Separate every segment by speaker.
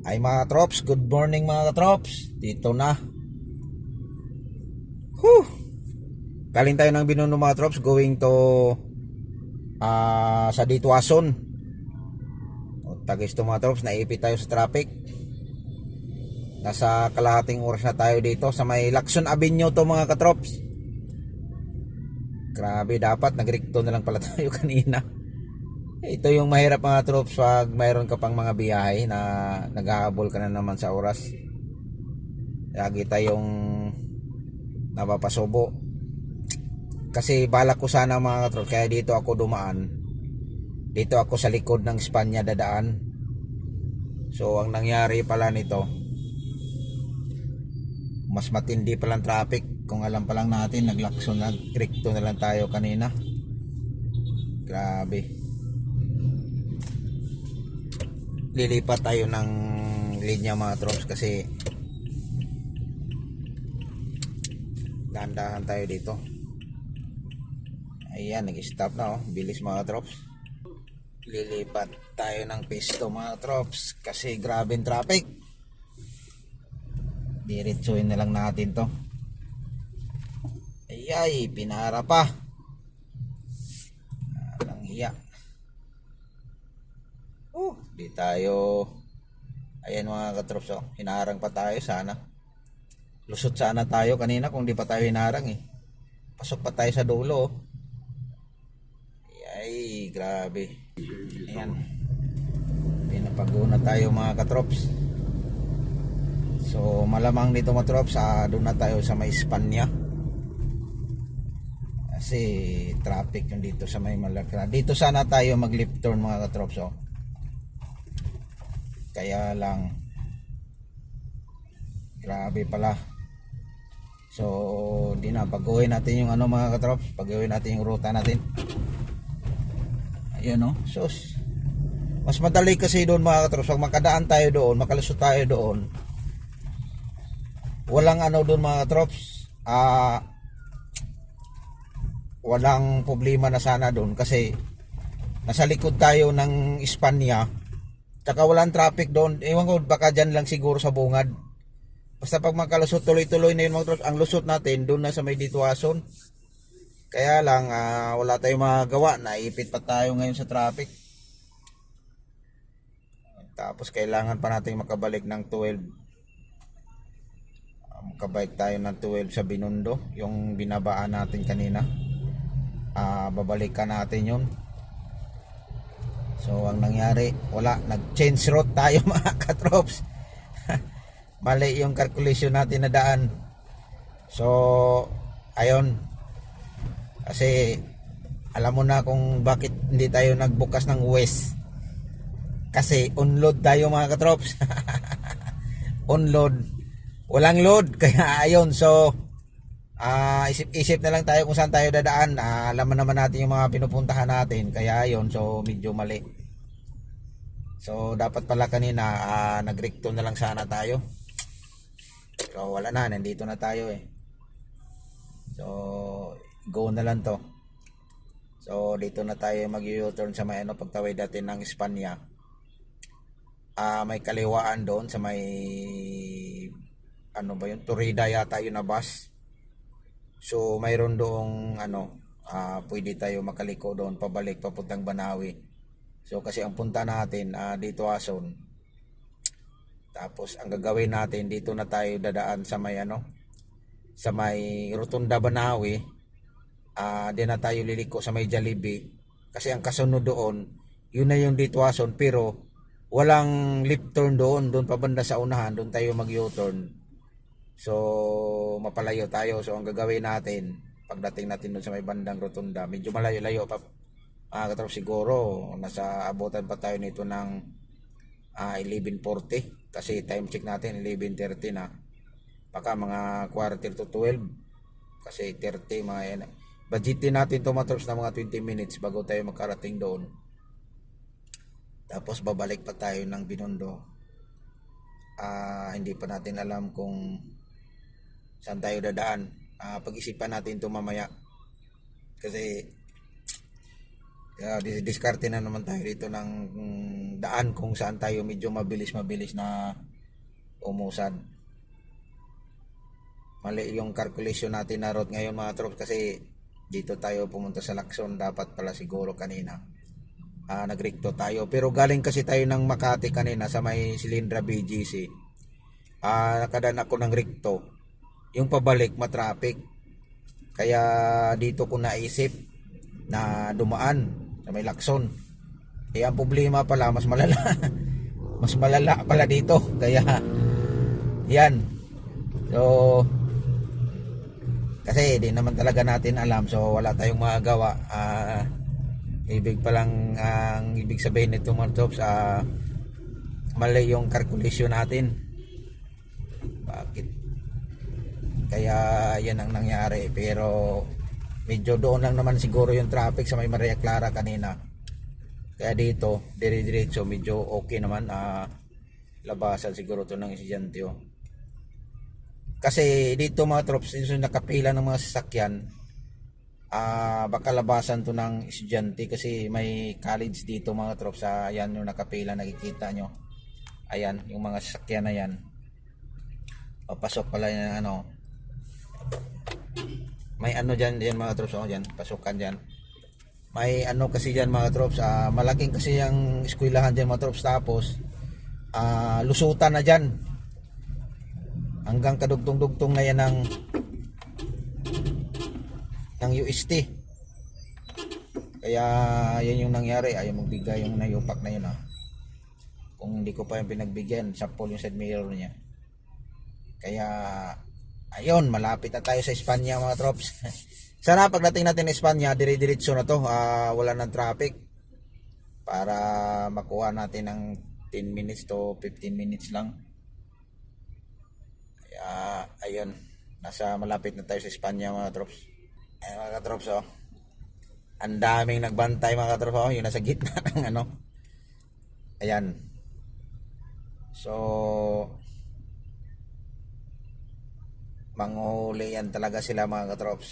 Speaker 1: Ay mga trops, good morning mga trops. Dito na. Whew. Galing tayo ng binuno mga trops going to ah sa Dituason. O tagis to mga trops, naipit tayo sa traffic. Nasa kalahating oras na tayo dito sa may Lacson Avenue to mga katrops. Grabe, dapat nagrikto na lang pala tayo kanina. Ito yung mahirap mga troops pag mayroon ka pang mga biyahe na naghahabol ka na naman sa oras. Lagi tayong napapasubo. Kasi balak ko sana mga troops, kaya dito ako dumaan. Dito ako sa likod ng Espanya dadaan. So ang nangyari pala nito, mas matindi palang traffic. Kung alam pa lang natin, naglakso, nagkrikto na lang tayo kanina. Grabe. Lilipat tayo ng linya mga troops kasi dahan tayo dito. Ayan nag-stop na oh. Bilis mga troops. Lilipat tayo ng pisto mga troops kasi grabe ang traffic. Diretsuin na lang natin to. Ayay pinara pa. Ang hiya Oh, di tayo Ayan mga katrops oh. Hinarang pa tayo sana. Lusot sana tayo kanina kung di pa tayo hinarang eh. Pasok pa tayo sa dulo oh. Ay, grabe. Ayan. Pinapaguna tayo mga katrops. So, malamang dito mga trops, ah, doon na tayo sa may Espanya. Kasi traffic yung dito sa may Malacra. Dito sana tayo mag-left turn mga katrops oh kaya lang grabe pala. So di na pag-uwi natin yung ano mga katrops pag-uwi natin yung ruta natin. Ayun no? Sus. Mas madali kasi doon mga katrops pag makadaan tayo doon makalusot tayo doon. Walang ano doon mga katrops ah walang problema na sana doon kasi nasa likod tayo ng Espanya Tsaka walang traffic doon. Ewan ko, baka dyan lang siguro sa bungad. Basta pag makalusot tuloy-tuloy na yun mga trops, ang lusot natin doon na sa may dituason. Kaya lang, ah, wala tayong magagawa. Naipit pa tayo ngayon sa traffic. Tapos kailangan pa natin makabalik ng 12. Ah, Makabalik tayo ng 12 sa Binondo. Yung binabaan natin kanina. Ah, babalikan natin yun. So ang nangyari, wala, nag-change route tayo mga katrops. Mali yung calculation natin na daan. So, ayon. Kasi alam mo na kung bakit hindi tayo nagbukas ng west. Kasi unload tayo mga katrops. unload. Walang load kaya ayon. So, ah isip-isip na lang tayo kung saan tayo dadaan. Ah, alam naman natin yung mga pinupuntahan natin. Kaya yun, so medyo mali. So dapat pala kanina ah, nagrekto na lang sana tayo. So wala na, nandito na tayo eh. So go na lang to. So dito na tayo mag-U-turn sa may ano pagtawid natin ng Espanya. Ah may kaliwaan doon sa may ano ba yun? Turida yata yun na bus. So mayroon doong ano, ah, pwede tayo makaliko doon pabalik papuntang Banawi. So kasi ang punta natin ah, dito Ason. Tapos ang gagawin natin dito na tayo dadaan sa may ano, sa may Rotunda Banawi. Ah, di na tayo liliko sa may Jollibee kasi ang kasunod doon, yun na yung dito Ason pero walang left turn doon, doon pa banda sa unahan, doon tayo mag U-turn. So, mapalayo tayo. So, ang gagawin natin, pagdating natin doon sa may bandang rotunda, medyo malayo-layo pa. Ah, uh, siguro, nasa abutan pa tayo nito ng ah, 11.40. Kasi time check natin, 11.30 na. Baka mga quarter to 12. Kasi 30, mga yan. Budgetin natin to matrops na mga 20 minutes bago tayo makarating doon. Tapos babalik pa tayo ng Binondo. Ah, hindi pa natin alam kung saan tayo dadaan. Ah, pag-isipan natin ito mamaya. Kasi Kaya dis- diskarte na naman tayo dito ng mm, daan kung saan tayo medyo mabilis-mabilis na umusad. Mali yung calculation natin na route ngayon mga troops kasi dito tayo pumunta sa Lacson dapat pala siguro kanina. Ah, nagrikto tayo pero galing kasi tayo ng Makati kanina sa may Silindra BGC. Ah, nakadaan ako ng rikto. Yung pabalik matraffic. Kaya dito ko naisip na dumaan sa may Lacson. Eh ang problema pala mas malala. mas malala pala dito. Kaya yan. So kasi di naman talaga natin alam so wala tayong magagawa. Ah ibig pa lang ang ibig sabihin nito mga tops ah mali yung calculation natin. Bakit? Kaya yan ang nangyari pero medyo doon lang naman siguro yung traffic sa may Maria Clara kanina. Kaya dito, dire-diretso medyo okay naman ah labasan siguro to ng estudyante oh. Kasi dito mga troops, yung nakapila ng mga sasakyan, ah baka labasan to ng estudyante kasi may college dito mga troops. Ah, ayan yung nakapila, nakikita nyo. Ayan, yung mga sasakyan na yan. Papasok pala yung ano. May ano dyan, dyan mga troops. Oh, dyan, pasukan dyan. May ano kasi dyan mga troops. Ah, malaking kasi yung eskwelahan dyan mga troops. Tapos, ah, lusutan na dyan hanggang kadugtong-dugtong na yan ng ng UST kaya yan yung nangyari ayaw magbigay yung nayupak na yun ah. kung hindi ko pa yung pinagbigyan sample yung side mirror niya kaya ayun malapit na tayo sa Espanya mga trops sana pagdating natin sa Espanya dire-diretso na to ah, wala ng traffic para makuha natin ng 10 minutes to 15 minutes lang kaya, ayun. Nasa malapit na tayo sa Espanya mga trops. Ayun mga katrops oh. Ang daming nagbantay mga katrops oh. Yung nasa gitna ng ano. Ayan. So, manghuli yan talaga sila mga katrops.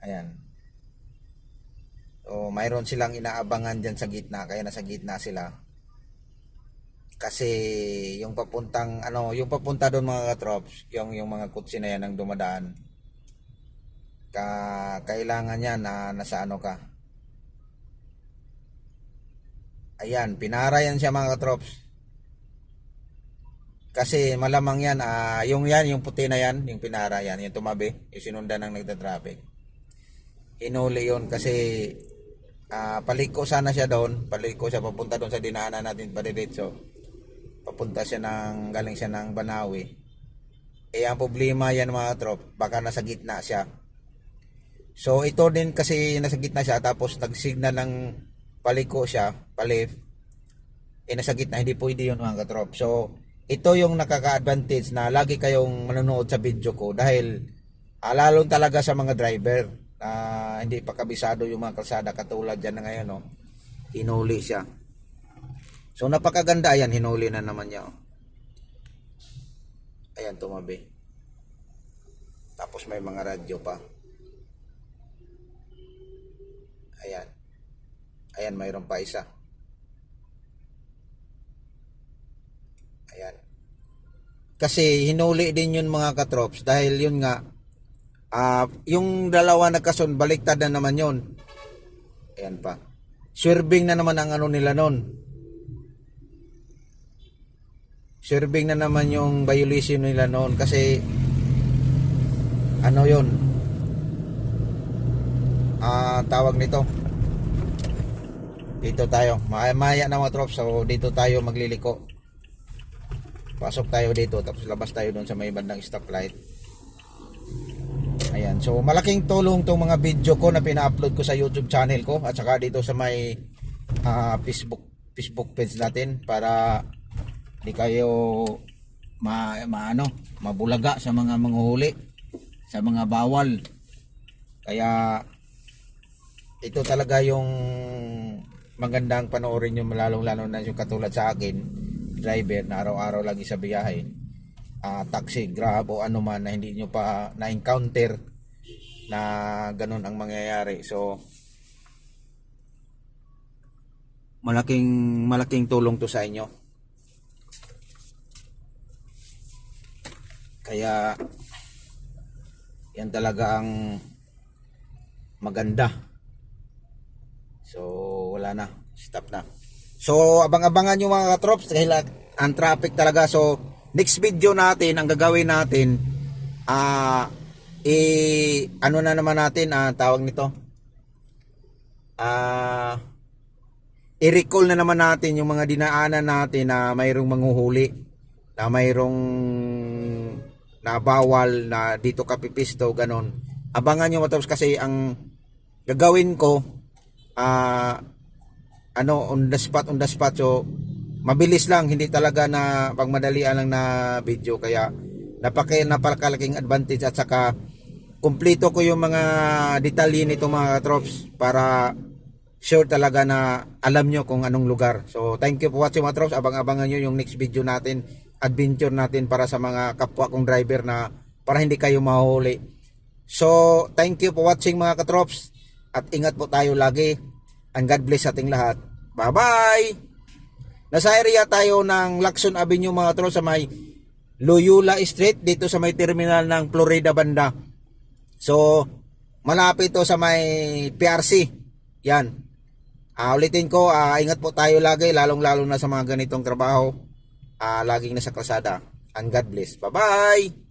Speaker 1: Ayan. So, mayroon silang inaabangan dyan sa gitna. Kaya nasa gitna sila kasi yung papuntang ano yung papunta doon mga katrops yung yung mga kutsi na yan ang dumadaan ka kailangan yan na nasa ano ka ayan pinara yan siya mga katrops kasi malamang yan ah, yung yan yung puti na yan yung pinara yan yung tumabi yung sinundan ng nagta-traffic. Hinuli yon kasi ah, paliko sana siya doon paliko siya papunta doon sa dinaanan natin padiretso papunta siya ng galing siya ng Banawi. Eh ang problema yan mga trop baka nasa gitna siya. So ito din kasi nasa gitna siya tapos nagsignal ng paliko siya palif eh nasa gitna hindi pwede yun mga katrop so ito yung nakaka-advantage na lagi kayong manonood sa video ko dahil ah, lalo talaga sa mga driver na hindi pa kabisado yung mga kalsada katulad dyan na ngayon no? hinuli siya So napakaganda ayan, hinuli na naman niya. oh. Ayan tumabi. Tapos may mga radyo pa. Ayan. Ayan, mayroon pa isa. Ayan. Kasi hinuli din yun mga katrops dahil yun nga ah yung dalawa nagkasun baliktad na naman yun. Ayan pa. Swerving na naman ang ano nila nun. Serving na naman yung violation nila noon kasi ano yon ah tawag nito. Dito tayo. Maya, maya na mga trops. So dito tayo magliliko pasok tayo dito tapos labas tayo doon sa may bandang stoplight. Ayan so malaking tulong tong mga video ko na pina-upload ko sa youtube channel ko at saka dito sa may ah, facebook facebook page natin para di kayo ma, maano mabulaga sa mga manguhuli sa mga bawal. Kaya ito talaga yung magandang panoorin nyo lalong lalo na yung katulad sa akin driver na araw-araw lagi sa biyahe ah, taxi, grab o ano man na hindi nyo pa na-encounter na ganun ang mangyayari so malaking malaking tulong to sa inyo. Kaya yan talaga ang maganda. So wala na, stop na. So abang-abangan nyo mga katrops dahil ang traffic talaga. So next video natin, ang gagawin natin, ah i ano na naman natin ah tawag nito ah i-recall na naman natin yung mga dinaanan natin na mayroong manghuhuli na mayroong na bawal na dito ka pipisto ganon abangan nyo matapos kasi ang gagawin ko ah ano on the spot on the spot so mabilis lang hindi talaga na pagmadalian lang na video kaya napaka napakalaking advantage at saka kumpleto ko yung mga detalye nito mga troops para sure talaga na alam nyo kung anong lugar. So thank you for watching mga troops. Abang-abangan nyo yung next video natin, adventure natin para sa mga kapwa kong driver na para hindi kayo mahuli. So thank you for watching mga katrops at ingat po tayo lagi. And God bless sa ating lahat. Bye-bye! Nasa area tayo ng Lacson Avenue mga troops sa may Loyola Street dito sa may terminal ng Florida banda. So, malapit to sa may PRC. Yan. Ah, ulitin ko, ah, ingat po tayo lagi, lalong-lalo na sa mga ganitong trabaho. Ah, laging nasa kalsada. And God bless. Bye-bye!